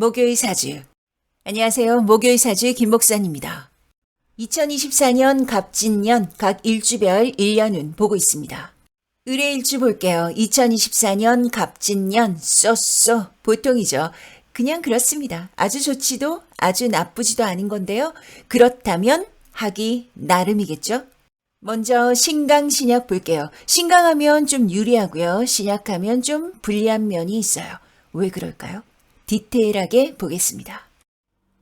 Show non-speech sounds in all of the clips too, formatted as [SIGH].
목요일 사주. 안녕하세요. 목요일 사주 김 목사입니다. 2024년 갑진년 각 일주별 1년운 보고 있습니다. 의뢰 일주 볼게요. 2024년 갑진년 쏘쏘 보통이죠. 그냥 그렇습니다. 아주 좋지도 아주 나쁘지도 않은 건데요. 그렇다면 하기 나름이겠죠? 먼저 신강 신약 볼게요. 신강하면 좀 유리하고요. 신약하면 좀 불리한 면이 있어요. 왜 그럴까요? 디테일하게 보겠습니다.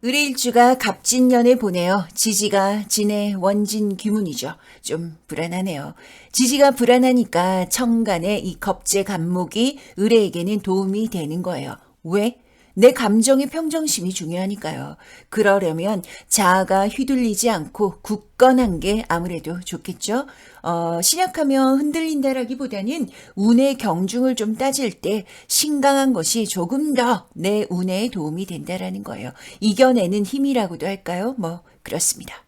의뢰일주가 갑진년에 보내요. 지지가 진의 원진 귀문이죠. 좀 불안하네요. 지지가 불안하니까 청간의 이 겁제 감목이 의뢰에게는 도움이 되는 거예요. 왜? 내 감정의 평정심이 중요하니까요. 그러려면 자아가 휘둘리지 않고 굳건한 게 아무래도 좋겠죠. 어, 신약하면 흔들린다라기보다는 운의 경중을 좀 따질 때 신강한 것이 조금 더 내 운에 도움이 된다라는 거예요. 이겨내는 힘이라고도 할까요? 뭐 그렇습니다.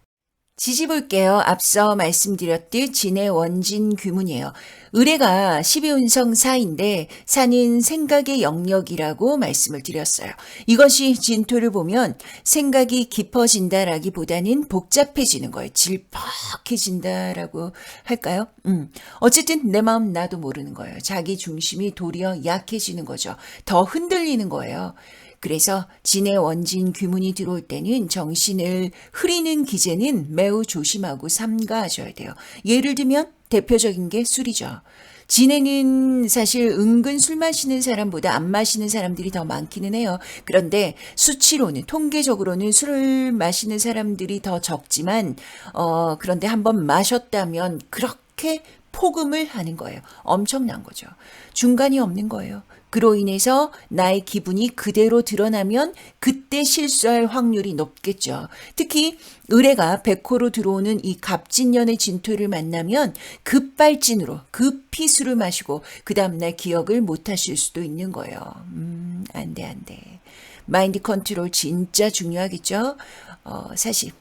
지지 볼게요. 앞서 말씀드렸듯 진의 원진 규문이에요. 의뢰가 12운성 사인데 사는 생각의 영역이라고 말씀을 드렸어요. 이것이 진토를 보면 생각이 깊어진다라기보다는 복잡해지는 거예요. 질퍽해진다라고 할까요? 음. 어쨌든 내 마음 나도 모르는 거예요. 자기 중심이 도리어 약해지는 거죠. 더 흔들리는 거예요. 그래서 진의 원진 규문이 들어올 때는 정신을 흐리는 기제는 매우 조심하고 삼가하셔야 돼요. 예를 들면 대표적인 게 술이죠. 진해는 사실 은근 술 마시는 사람보다 안 마시는 사람들이 더 많기는 해요. 그런데 수치로는 통계적으로는 술을 마시는 사람들이 더 적지만 어 그런데 한번 마셨다면 그렇게 폭음을 하는 거예요. 엄청난 거죠. 중간이 없는 거예요. 그로 인해서 나의 기분이 그대로 드러나면 그때 실수할 확률이 높겠죠. 특히 의뢰가 백호로 들어오는 이 갑진년의 진토를 만나면 급발진으로 급히 술을 마시고 그 다음날 기억을 못 하실 수도 있는 거예요. 음, 안 돼, 안 돼. 마인드 컨트롤 진짜 중요하겠죠? 어, 사실.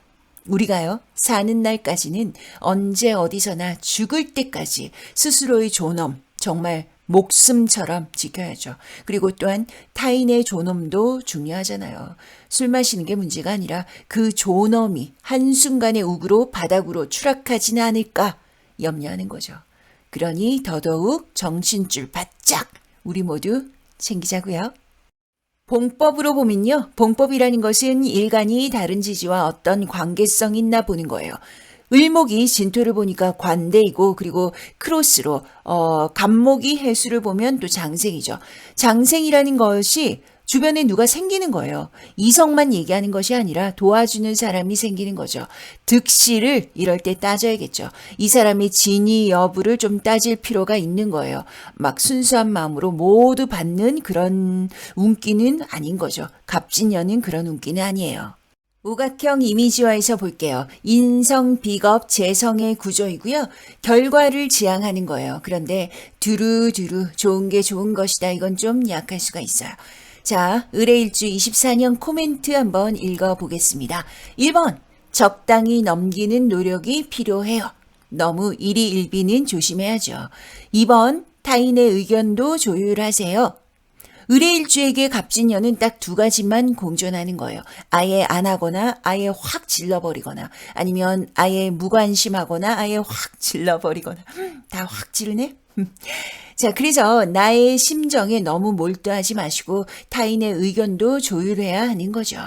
우리가요, 사는 날까지는 언제 어디서나 죽을 때까지 스스로의 존엄, 정말 목숨처럼 지켜야죠. 그리고 또한 타인의 존엄도 중요하잖아요. 술 마시는 게 문제가 아니라 그 존엄이 한순간의 우구로 바닥으로 추락하지는 않을까 염려하는 거죠. 그러니 더더욱 정신줄 바짝 우리 모두 챙기자고요. 봉법으로 보면요. 봉법이라는 것은 일간이 다른 지지와 어떤 관계성 있나 보는 거예요. 을목이 진토를 보니까 관대이고 그리고 크로스로 어 간목이 해수를 보면 또 장생이죠. 장생이라는 것이 주변에 누가 생기는 거예요. 이성만 얘기하는 것이 아니라 도와주는 사람이 생기는 거죠. 득실을 이럴 때 따져야겠죠. 이 사람의 진위 여부를 좀 따질 필요가 있는 거예요. 막 순수한 마음으로 모두 받는 그런 운기는 아닌 거죠. 갑진년은 그런 운기는 아니에요. 우각형 이미지화에서 볼게요. 인성, 비겁, 재성의 구조이고요. 결과를 지향하는 거예요. 그런데 두루두루 좋은 게 좋은 것이다. 이건 좀 약할 수가 있어요. 자, 의뢰일주 24년 코멘트 한번 읽어보겠습니다. 1번, 적당히 넘기는 노력이 필요해요. 너무 일희일비는 조심해야죠. 2번, 타인의 의견도 조율하세요. 의뢰일주에게 갑진년은 딱 두 가지만 공존하는 거예요. 아예 안 하거나 아예 확 질러버리거나 아니면 아예 무관심하거나 아예 확 질러버리거나 다 확 지르네? 자, 그래서 나의 심정에 너무 몰두하지 마시고 타인의 의견도 조율해야 하는 거죠.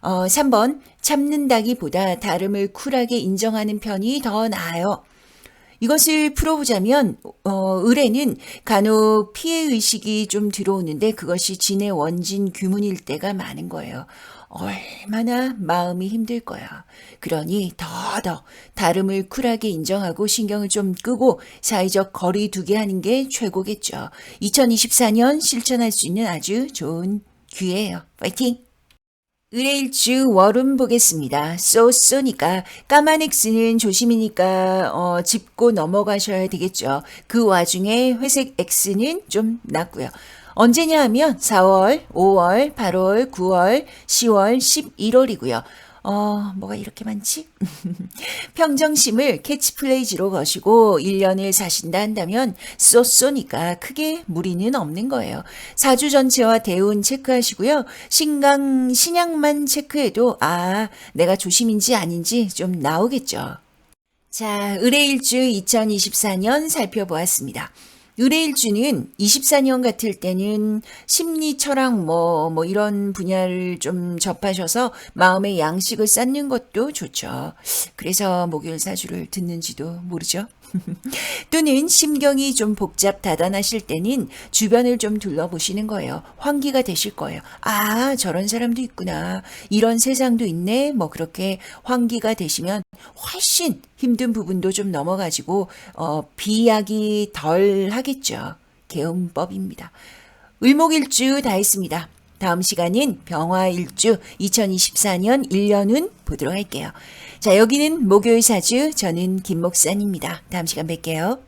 어, 3번, 참는다기보다 다름을 쿨하게 인정하는 편이 더 나아요. 이것을 풀어보자면 어, 을에는 간혹 피해 의식이 좀 들어오는데 그것이 진의 원진 규문일 때가 많은 거예요. 얼마나 마음이 힘들 거야. 그러니 더더 다름을 쿨하게 인정하고 신경을 좀 끄고 사회적 거리 두게 하는 게 최고겠죠. 2024년 실천할 수 있는 아주 좋은 기회예요. 파이팅! 의뢰일주 월운 보겠습니다. 쏘쏘니까 까만 X는 조심이니까 어, 짚고 넘어가셔야 되겠죠. 그 와중에 회색 X는 좀 낫고요. 언제냐 하면 4월, 5월, 8월, 9월, 10월, 11월이고요. 어, 뭐가 이렇게 많지? [LAUGHS] 평정심을 캐치플레이즈로 거시고 1년을 사신다 한다면 쏘쏘니까 크게 무리는 없는 거예요. 사주 전체와 대운 체크하시고요. 신강, 신약만 체크해도 아, 내가 조심인지 아닌지 좀 나오겠죠. 자, 의뢰일주 2024년 살펴보았습니다. 의뢰일주는 24년 같을 때는 심리, 철학, 뭐, 뭐 이런 분야를 좀 접하셔서 마음의 양식을 쌓는 것도 좋죠. 그래서 목요일 사주를 듣는지도 모르죠. [LAUGHS] 또는 심경이 좀 복잡 다단하실 때는 주변을 좀 둘러보시는 거예요. 환기가 되실 거예요. 아, 저런 사람도 있구나. 이런 세상도 있네. 뭐 그렇게 환기가 되시면 훨씬 힘든 부분도 좀 넘어가지고 어, 비약이 덜 하겠죠. 개운법입니다. 을목일주 다 했습니다. 다음 시간은 병화일주 2024년 1년은 보도록 할게요. 자, 여기는 목요일 사주. 저는 김목산입니다. 다음 시간 뵐게요.